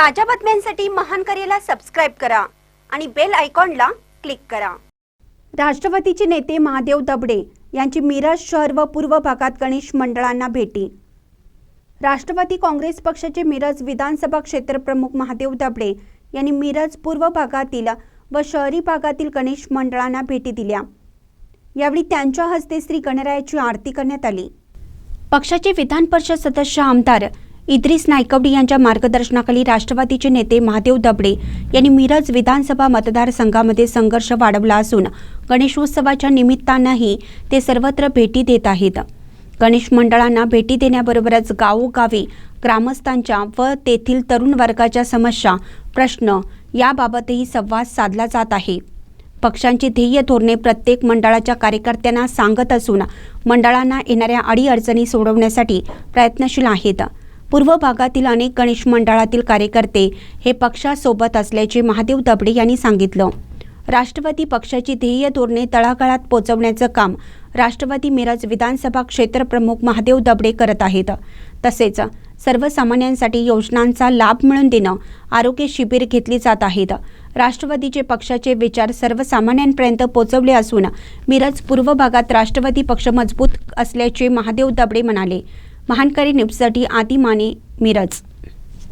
ताज्या बातम्यांसाठी महान करेला सबस्क्राईब करा आणि बेल आयकॉनला क्लिक करा. राष्ट्रवादीचे नेते महादेव दबडे यांची मिरज शहर व पूर्व भागात गणेश मंडळांना भेटी. राष्ट्रवादी काँग्रेस पक्षाचे मिरज विधानसभा क्षेत्रप्रमुख महादेव दबडे यांनी मिरज पूर्व भागातील व शहरी भागातील गणेश मंडळांना भेटी दिल्या. यावेळी त्यांच्या हस्ते श्री गणरायाची आरती करण्यात आली. पक्षाचे विधान परिषद सदस्य आमदार इद्रिस नायकवडी यांच्या मार्गदर्शनाखाली राष्ट्रवादीचे नेते महादेव दबडे यांनी मिरज विधानसभा मतदारसंघामध्ये संघर्ष वाढवला असून गणेशोत्सवाच्या निमित्तानंही ते सर्वत्र भेटी देत आहेत. गणेश मंडळांना भेटी देण्याबरोबरच गावोगावी ग्रामस्थांच्या व तेथील तरुण वर्गाच्या समस्या प्रश्न याबाबतही संवाद साधला जात आहे. पक्षांची ध्येय धोरणे प्रत्येक मंडळाच्या कार्यकर्त्यांना सांगत असून मंडळांना येणाऱ्या अडीअडचणी सोडवण्यासाठी प्रयत्नशील आहेत. पूर्व भागातील अनेक गणेश मंडळातील कार्यकर्ते हे पक्षासोबत असल्याचे महादेव दबडे यांनी सांगितलं. राष्ट्रवादी पक्षाची ध्येय धोरणे तळागाळात पोचवण्याचं काम राष्ट्रवादी मिरज विधानसभा क्षेत्रप्रमुख महादेव दबडे करत आहेत. तसेच सर्वसामान्यांसाठी योजनांचा लाभ मिळवून देणं आरोग्य शिबिर घेतली जात आहेत. राष्ट्रवादीचे पक्षाचे विचार सर्वसामान्यांपर्यंत पोचवले असून मिरज पूर्व भागात राष्ट्रवादी पक्ष मजबूत असल्याचे महादेव दबडे म्हणाले. महानकरी न्यूजसाठी आदी माने मिरज